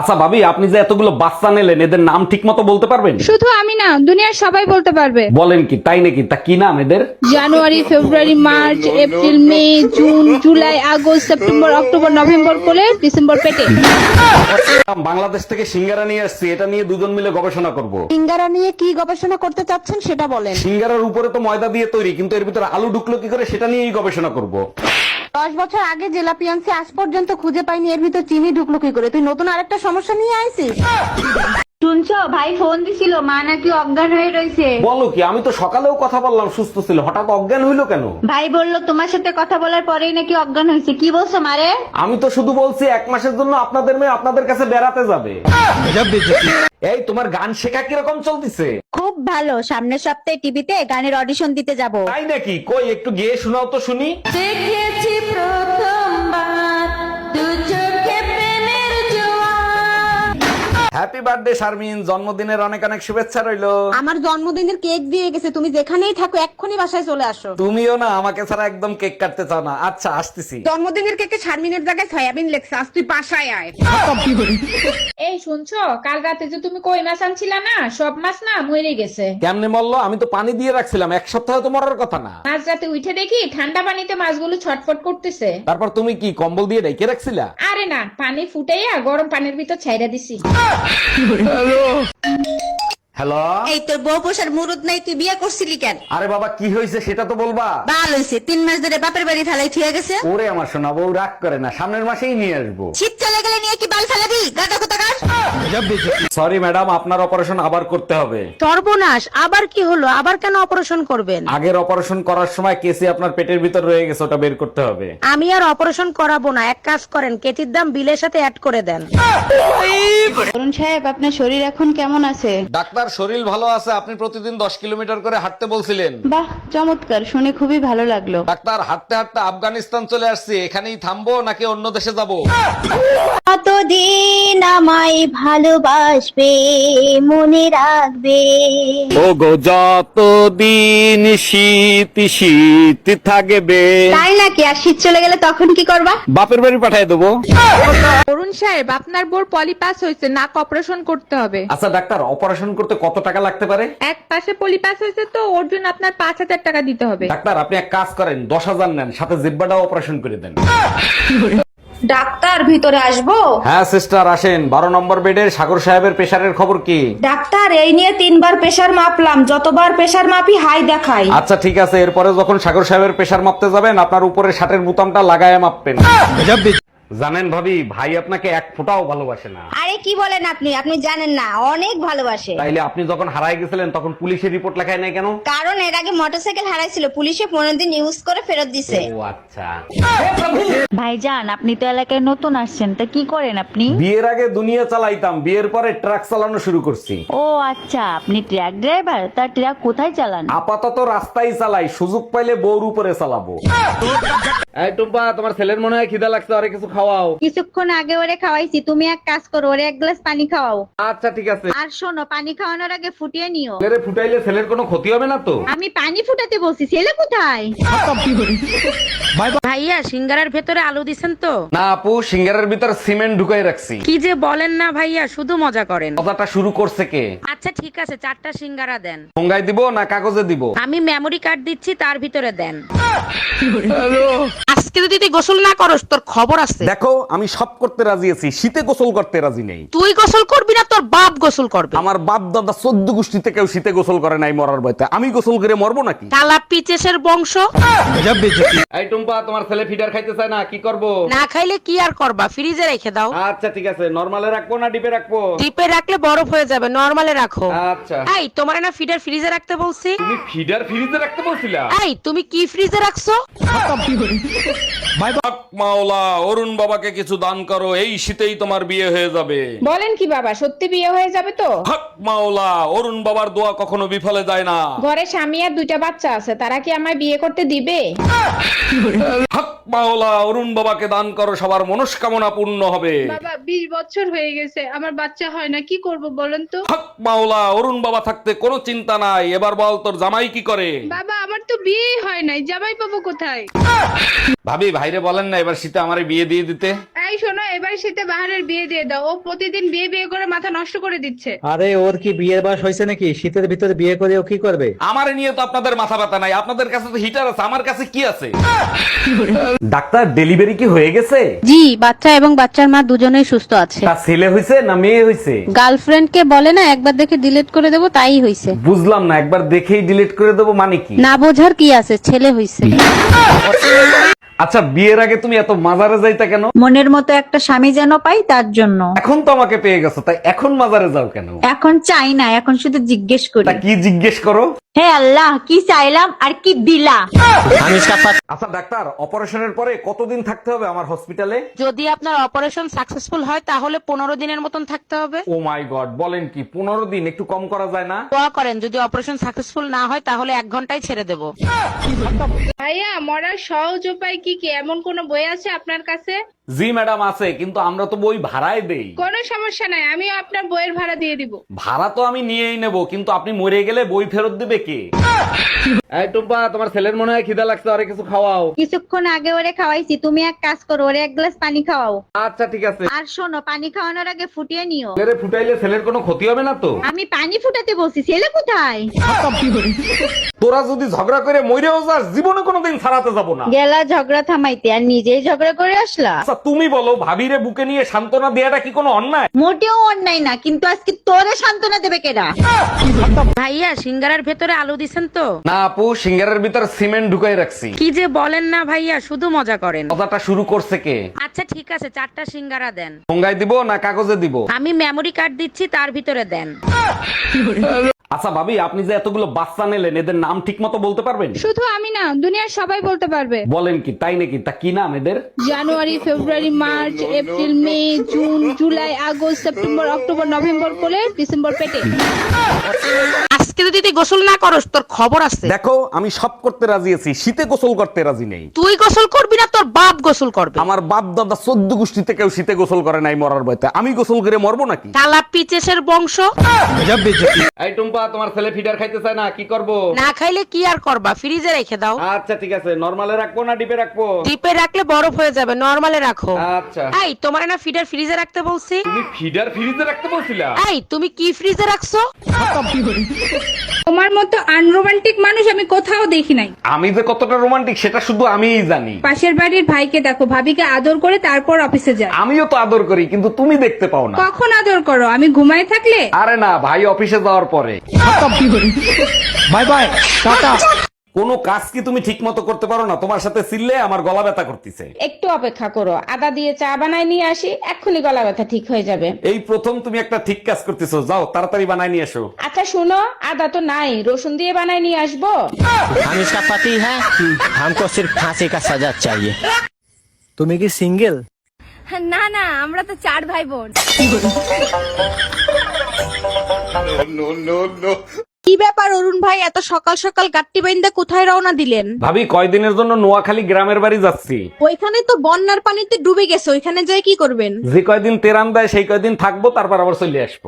আচ্ছা ভাবি আপনি যে এতগুলো বাচ্চা নিলেন এদের নাম ঠিক মতো বলতে পারবেন? শুধু আমি না দুনিয়ার সবাই বলতে পারবে। বলেন কি তাই নাকি? তা কি নাম এদের? জানুয়ারি ফেব্রুয়ারি মার্চ এপ্রিল মে জুন জুলাই আগস্ট সেপ্টেম্বর অক্টোবর নভেম্বর করে ডিসেম্বর পেটে। বাংলাদেশ থেকে সিঙ্গারা নিয়ে আসছি এটা নিয়ে দুজন মিলে গবেষণা করব। সিঙ্গারা নিয়ে কি গবেষণা করতে চাচ্ছেন সেটা বলেন। সিঙ্গারার উপরে তো ময়দা দিয়ে তৈরি কিন্তু এর ভিতরে আলু ঢুকলো কি করে সেটা নিয়েই গবেষণা করব। দশ বছর আগে জেলা জেলাপিয়ান্সি আজ পর্যন্ত খুঁজে পাইনি, এর ভিতর চিনি ঢুকলো কি করে? তুই নতুন আরেকটা সমস্যা নিয়ে আইছিস? শুনছো? ভাই ফোন দিছিল মা নাকি অজ্ঞান হয়ে রয়েছে। বলো কি আমি তো সকালেও কথা বললাম সুস্থ ছিল। হঠাৎ অজ্ঞান হইল কেন? ভাই বলল তোমার সাথে কথা বলার পরেই নাকি অজ্ঞান হয়েছে। কি বলছো মারে আমি তো শুধু বলছি এক মাসের জন্য আপনাদের মেয়ে আপনাদের কাছে বেড়াতে যাবে। এই তোমার গান শেখা কীরকম চলতেছে? খুব ভালো। সামনের সপ্তাহে টিভিতে গানের অডিশন দিতে যাব। তাই নাকি? কই একটু গিয়ে শোনাও তো শুনি। দেখেছি প্রথমবার হ্যাপি বার্থডে শারমিন জন্মদিনের অনেক অনেক শুভেচ্ছা রইল। আমার জন্মদিনের কেক দিয়ে গেছে। তুমি যেখানেই থাকো এক্ষুনি বাসায় চলে আসো। তুমিও না আমাকে ছাড়া একদম কেক কাটতে চাও না। আচ্ছা আসতেছি। জন্মদিনের কেকে শারমিনের জায়গায় সয়াবিন লেখছে আজ তুই বাসায় আয়। এই শুনছো? কাল রাতে যে তুমি কই মাছ আনছিলা না সব মাছ না মরে গেছে। কেমনে মরলো? আমি তো পানি দিয়ে রাখছিলাম। এক সপ্তাহ তো মরার কথা না। মাঝ রাতে উঠে দেখি ঠান্ডা পানিতে মাছগুলো ছটফট করতেছে। তারপর তুমি কি কম্বল দিয়ে ডেকে রাখছিলা? আরে না পানি ফুটাইয়া গরম পানির ভিতর ছাইরা দিছি। হ্যালো এই তোর বউ পোষার মুরুদ নাই তুই বিয়ে করছিলি কেন? আরে বাবা কি হয়েছে সেটা তো বলবা। ভালো হয়েছে তিন মাস ধরে বাপের বাড়ি থালাই থুয়ে গেছে। ওরে আমার সোনা বউ রাগ করে না সামনের মাসেই নিয়ে আসব। শীত চলে গেলে নিয়ে কি বাল ফেলাবি? গাদা কোথাকার সরি ম্যাডাম আপনার অপারেশন আবার করতে হবে। সর্বনাশ আবার কি হলো? আবার কেন অপারেশন করবেন? আগের অপারেশন করার সময় কেসি আপনার পেটের ভিতর রয়ে গেছে ওটা বের করতে হবে। আমি আর অপারেশন করাবো না এক কাজ করেন কেতির দাম বিলের সাথে অ্যাড করে দেন। অরুণ সাহেব আপনার শরীর এখন কেমন আছে? ডাক্তার শরীর ভালো আছে আপনি প্রতিদিন দশ কিলোমিটার করে হাঁটতে বলছিলেন। বাহ চমৎকার শুনে খুবই ভালো লাগল। ডাক্তার হাঁটতে হাঁটতে আফগানিস্তান চলে আসছি এখানেই থামবো নাকি অন্য দেশে যাব? কতদিন আমায় ভালোবাসবে মনে রাখবে? ও গো যতদিন শীত শীত থাকবে। তাই নাকি? আর শীত চলে গেলে তখন কি করবা? বাপের বাড়ি পাঠিয়ে দেবো। অরুণ সাহেব আপনার বোর পলিপাস হয়েছে নাক অপারেশন করতে হবে। আচ্ছা ডাক্তার অপারেশন করতে কত টাকা লাগতে পারে? এক পাশে পলিপাস হয়েছে তো ওর জন্য আপনার পাঁচ হাজার টাকা দিতে হবে। ডাক্তার আপনি এক কাজ করেন দশ হাজার নেন সাথে জিব্বাটাও অপারেশন করে দেন। ডাক্তার ভিতরে আসব? হ্যাঁ সিস্টার আসেন। বারো নম্বর বেডের সাগর সাহেবের প্রেশারের খবর কি? ডাক্তার এই নিয়ে তিনবার প্রেসার মাপলাম। যতবার প্রেসার মাপি হাই দেখাই। আচ্ছা ঠিক আছে। এরপরে যখন সাগর সাহেবের প্রেশার মাপতে যাবেন আপনার উপরে শার্টের বোতামটা লাগায় মাপবেন। জানেন ভাবি ভাই আপনাকে এক ফোঁটাও ভালোবাসে না। আরে কি বলেন আপনি? আপনি জানেন না অনেক ভালোবাসে। তাইলে আপনি যখন হারাই গেছিলেন তখন পুলিশের রিপোর্ট লেখায় নাই কেন? কারণ এর আগে মোটরসাইকেল হারাইছিল পুলিশে পনেরো দিন ইউজ করে ফেরত দিছে। ও আচ্ছা। ভাইজান আপনি তো এলাকায় নতুন আসছেন তা কি করেন আপনি? বিয়ের আগে দুনিয়া চালাইতাম বিয়ের পরে ট্রাক চালানো শুরু করছি। ও আচ্ছা আপনি ট্রাক ড্রাইভার? তা ট্রাক কোথায় চালান? আপাতত রাস্তায় চালাই সুযোগ পাইলে বউর উপরে চালাবো। এই টুম্পা তোমার ছেলের মনে হয় খিদা লাগছে আরে কিছু খাওয়াও। কিছুক্ষণ আগে ওরে খাওয়াইছি তুমি এক কাজ করো ওরে এক গ্লাস পানি খাওয়াও। আচ্ছা ঠিক আছে। আর শোনো পানি খাওয়ানোর আগে ফুটিয়ে নিও। ছেলেরে ফুটাইলে ছেলের কোনো ক্ষতি হবে না তো? আমি পানি ফুটাতে বলছি ছেলে কোথায়? ভাইয়া সিঙ্গারার ভেতরে আলু দিছেন তো? না আপু সিঙ্গারের ভিতর সিমেন্ট ঢুকাই রাখছি। কি যে বলেন না ভাইয়া শুধু মজা করেন। কথাটা শুরু করছে কে? আচ্ছা ঠিক আছে চারটা সিঙ্গারা দেন। ঠোঙ্গায় দিব না কাগজে দিব? আমি মেমরি কার্ড দিচ্ছি তার ভিতরে দেন। আজকে যদি তুই গোসল না করস তোর খবর আছে। দেখো আমি সব করতে রাজি আছি শীতে গোসল করতে রাজি নেই। তুই গোসল করবি না তোর বাপ গোসল করবে। আমার বাপ দাদা চোদ্দ গোষ্ঠীতে কেউ শীতে গোসল করে নাই মরার বয়তে আমি গোসল করে মরবো নাকি? কালা পিচেসের বংশ। এই টুম্পা তোমার ছেলে ফিডার খাইতে চায় না কি করব? না খাইলে কি আর করবা? ফ্রিজে রেখে দাও। আচ্ছা ঠিক আছে নরমালে রাখব না ডিপে রাখব? ডিপে রাখলে বরফ হয়ে যাবে নরমালে রাখো। আচ্ছা। এই তোমার না ফিডার ফ্রিজে রাখতে বলছি? তুমি ফিডার ফ্রিজে রাখতে বলছিলা? এই তুমি কি ফ্রিজে রাখছো? হক মাওলা অরুণ বাবাকে কিছু দান করো এই শীতেই তোমার বিয়ে হয়ে যাবে। বলেন কি বাবা সত্যি বিয়ে হয়ে যাবে তো? হক মাওলা অরুণ বাবার দোয়া কখনো বিফলে যায় না। ঘরে স্বামী আর দুইটা বাচ্চা আছে তারা কি আমায় বিয়ে করতে দিবে? হক মাওলা অরুণ বাবাকে দান করো সবার মনস্কামনা পূর্ণ হবে। বাবা বিশ বছর হয়ে গেছে আমার বাচ্চা হয় না কি করব বলেন তো? হক মাওলা অরুণ বাবা থাকতে কোনো চিন্তা নাই এবার বল তোর জামাই কি করে? বাবা আমার তো বিয়ে হয় নাই জামাই পাবো কোথায়? ভাবি ভাইরে বলেন না এবার শীতে আমারে বিয়ে দিয়ে দিতে। এই শোনো এবার শীতে বাহারের বিয়ে দিয়ে দাও। ও প্রতিদিন বিয়ে বিয়ে করে মাথা নষ্ট করে দিচ্ছে। আরে ওর কি বিয়ের বয়স হয়েছে নাকি? শীতের ভিতরে বিয়ে করে ও কি করবে? আমারে নিয়ে তো আপনাদের মাথা ব্যথা নাই। আপনাদের কাছে তো হিটার আছে আমার কাছে কি আছে? ডাক্তার ডেলিভারি কি হয়ে গেছে? জি বাচ্চা এবং বাচ্চার মা দুজনেই সুস্থ আছে। তা ছেলে হইছে না মেয়ে হইছে? গার্লফ্রেন্ডকে বলে না একবার দেখে ডিলিট করে দেবো তাই হইছে। বুঝলাম না একবার দেখেই ডিলিট করে দেবো মানে কি? না বোঝার কি আছে ছেলে হইছে। আচ্ছা বিয়ের আগে তুমি এত মাজারে যাইতা কেন? মনের মতো একটা স্বামী যেন পাই তার জন্য। এখন তো আমাকে পেয়ে গেছো তাই এখন মাজারে যাও কেন? এখন চাই না এখন শুধু জিজ্ঞেস করি। তা কি জিজ্ঞেস করো? হে আল্লাহ কি চাইলাম আর কি দিলা আচ্ছা ডাক্তার অপারেশনের পরে কতদিন থাকতে হবে আমার হসপিটালে যদি আপনার অপারেশন সাকসেসফুল হয় তাহলে পনেরো দিনের মতন থাকতে হবে। ও মাই গড বলেন কি পনেরো দিন একটু কম করা যায় না? দোয়া করেন যদি অপারেশন সাকসেসফুল না হয় তাহলে এক ঘন্টায় ছেড়ে দেবো। ভাইয়া মরার সহজ উপায় কি কি? এমন কোন বই আছে আপনার কাছে? জি ম্যাডাম আছে কিন্তু আমরা তো বই ভাড়ায় দেই। কোনো সমস্যা নাই আমি আপনার বইয়ের ভাড়া দিয়ে দিব। ভাড়া তো আমি নিয়েই নেব কিন্তু আপনি মরে গেলে বই ফেরত দিবে কে? এই টুম্পা তোমার ছেলের মনে হয় খিদা লাগছে আরে কিছু খাওয়াও। কিছুক্ষণ আগে ওরে খাওয়াইছি তুমি এক কাজ করো ওরে এক গ্লাস পানি খাওয়াও। আচ্ছা ঠিক আছে। আর শোনো পানি খাওয়ানোর আগে ফুটিয়ে নিও। ছেলেরে ফুটাইলে ছেলের কোনো ক্ষতি হবে না তো? আমি পানি ফুটাতে বলছি ছেলে কোথায়? তোরা যদি ঝগড়া করে মরেও যাস জীবনে কোনোদিন ছাড়াতে যাব না। গেলা ঝগড়া থামাইতে আর নিজেই ঝগড়া করে আসলা? আচ্ছা তুমি বলো ভাবিরে বুকে নিয়ে সান্ত্বনা দেওয়াটা কি কোনো অন্যায়? মোটেও অন্যায় না কিন্তু আজকে তোরে সান্ত্বনা দেবে কেডা? ভাইয়া সিঙ্গারার ভেতরে আলু দিছেন তো? না আপু সিঙ্গারের ভিতর সিমেন্ট ঢুকাই রাখছি। কি যে বলেন না ভাইয়া শুধু মজা করেন। কথাটা শুরু করছে কে? আচ্ছা ঠিক আছে চারটা সিঙ্গারা দেন। ঠোঙ্গায় দিব না কাগজে দিব? আমি মেমোরি কার্ড দিচ্ছি তার ভিতরে দেন। আচ্ছা ভাবি আপনি যে এতগুলো বাচ্চা নিলেন এদের নাম ঠিক মতো বলতে পারবেন? শুধু আমি না দুনিয়ার সবাই বলতে পারবে। বলেন কি তাই নাকি? তা কি নাম এদের? জানুয়ারি ফেব্রুয়ারি মার্চ এপ্রিল মে জুন জুলাই আগস্ট সেপ্টেম্বর অক্টোবর নভেম্বর কোলে ডিসেম্বর পেটে। আজকে যদি তুই গোসল না করস তোর খবর আছে। দেখো আমি সব করতে রাজি আছি শীতে গোসল করতে রাজি নেই। তুই গোসল করবি না তোর বাপ গোসল করবে। আমার বাপ দাদা চোদ্দ গোষ্ঠীতে কেউ শীতে গোসল করে নাই মরার বয়তে আমি গোসল করে মরবো নাকি? কালা পিচেসের বংশ। এই টুম্পা তোমার ছেলে ফিডার খাইতে চায় না কি করব? না খাইলে কি আর করবা? ফ্রিজে রেখে দাও। আচ্ছা ঠিক আছে। নরমালে রাখব না ডিপে রাখব? ডিপে রাখলে বরফ হয়ে যাবে নরমালে রাখো। আচ্ছা। এই তোমার না ফিডার ফ্রিজে রাখতে বলছি? তুমি ফিডার ফ্রিজে রাখতে বলছিলা? এই তুমি কি ফ্রিজে রাখছো? তোমার মতো আনরোমান্টিক মানুষ আমি কোথাও দেখি নাই। আমি যে কতটা রোমান্টিক সেটা শুধু আমিই জানি। পাশের বাড়ির ভাইকে দেখো ভাবিকে আদর করে তারপর অফিসে যায়। আমিও তো আদর করি কিন্তু তুমি দেখতে পাও না। কখন আদর করো? আমি ঘুমাই থাকলে? আরে না ভাই অফিসে যাওয়ার পরে। Bye bye tata. কোনো কাজ কি তুমি ঠিক মতো করতে পারো না তোমার সাথে সিললে আমার গলা ব্যথা করতেছে একটু অপেক্ষা করো আদা দিয়ে চা বানাই নিয়ে আসি এক্ষুনি গলা ব্যথা ঠিক হয়ে যাবে এই প্রথম তুমি একটা ঠিক কাজ করতেছো যাও তাড়াতাড়ি বানাই নিয়ে এসো আচ্ছা শোনো আদা তো নাই রসুন দিয়ে বানাই নিয়ে আসব আমি সাপাতি পাতি হ্যাঁ হামকো সির্ফ ফাঁসি কা সাজা চাই তুমি কি সিঙ্গেল না না আমরা তো চার ভাই বোন কি ব্যাপার অরুণ ভাই এত সকাল সকাল গাট্টি বাইন্দা কোথায় রওনা দিলেন? ভাবি কয়দিনের জন্য নোয়াখালী গ্রামের বাড়ি যাচ্ছি। ওইখানে তো বন্যার পানিতে ডুবে গেছে ওইখানে যাই কি করবেন? যে কয়দিন তেরান দেয় সেই কয়দিন থাকব তারপর আবার চলে আসব।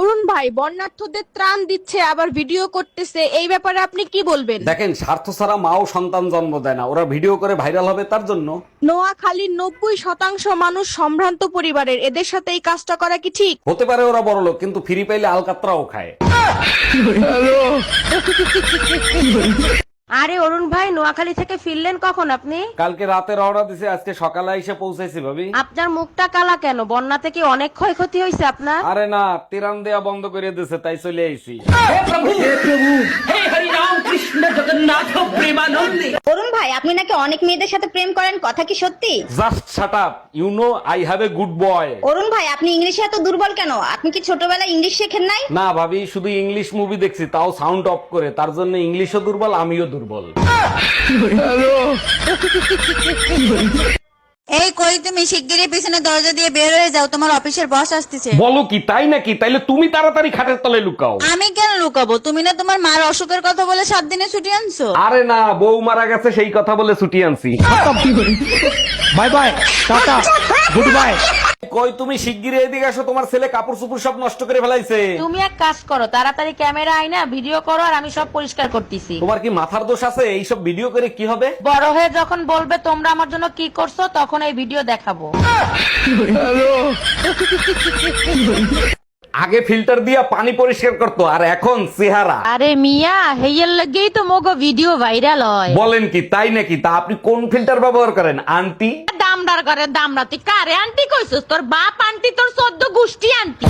অরুণ ভাই বন্যার্থদের ত্রাণ দিচ্ছে আবার ভিডিও করতেছে এই ব্যাপারে আপনি কি বলবেন? দেখেন স্বার্থ ছাড়া মাও সন্তান জন্ম দেয় না ওরা ভিডিও করে ভাইরাল হবে তার জন্য। নোয়াখালীর নব্বই শতাংশ মানুষ সম্ভ্রান্ত পরিবারের এদের সাথে এই কাজটা করা কি ঠিক? হতে পারে ওরা বড় লোক কিন্তু ফ্রি পাইলে আলকাত্রাও খায়। আরে অরুণ ভাই নোয়াখালী থেকে ফিরলেন কখন আপনি? কালকে রাতে রওনা দিছে আজকে সকালে এসে পৌঁছেছি ভাবি। আপনার মুখটা কালা কেন? বন্যা থেকে অনেক ক্ষয়ক্ষতি হয়েছে আপনার? আরে না তিরান দেয়া বন্ধ করে দিছে তাই চলে আইছি। অরুণ ভাই আপনি নাকি অনেক মেয়েদের সাথে প্রেম করেন কথা কি সত্যি? Just shut up you know I have a good boy Arun ভাই আপনি ইংলিশে এত দুর্বল কেন? আপনি কি ছোটবেলায় ইংলিশ শেখেন নাই? না ভাবি শুধু ইংলিশ মুভি দেখছি তাও সাউন্ড অফ করে। তার জন্য ইংলিশও দুর্বল আমিও দুর্বল। এই কই তুমি? শিগগিরই পিছনে দরজা দিয়ে বের হয়ে যাও তোমার অফিসের বস আসতেছে। বলো কি তাই নাকি? তাইলে তুমি তাড়াতাড়ি খাটের তলে লুকাও। আমি কেন লুকাবো? তুমি না তোমার মার অসুখের কথা বলে সাত দিনে ছুটি আনছো? আরে না বউ মারা গেছে সেই কথা বলে ছুটি আনছি। Bye bye tata good bye কই তুমি শিগগিরই এদিকে আসো তোমার ছেলে কাপড় চুপুর সব নষ্ট করে ফেলাইছে। তুমি এক কাজ করো তাড়াতাড়ি ক্যামেরা আইনা ভিডিও করো আর আমি সব পরিষ্কার করতেছি। তোমার কি মাথার দোষ আছে? এইসব ভিডিও করে কি হবে? বড় হয়ে যখন বলবে তোমরা আমার জন্য কি করছ তখন এই ভিডিও দেখাবো। আগে ফিল্টার দিয়া পানি পরিষ্কার করতো আর এখন চেহারা। আরে মিয়া হেইয়ের লাগেই তো মোগো ভিডিও ভাইরাল হয়। বলেন কি তাই নাকি? তা আপনি কোন ফিল্টার ব্যবহার করেন আন্টি? দামদার ঘরে দামড়া তুই কারে আন্টি কইছিস তোর বাপ আন্টি তোর সদ্য গোষ্ঠী আন্টি।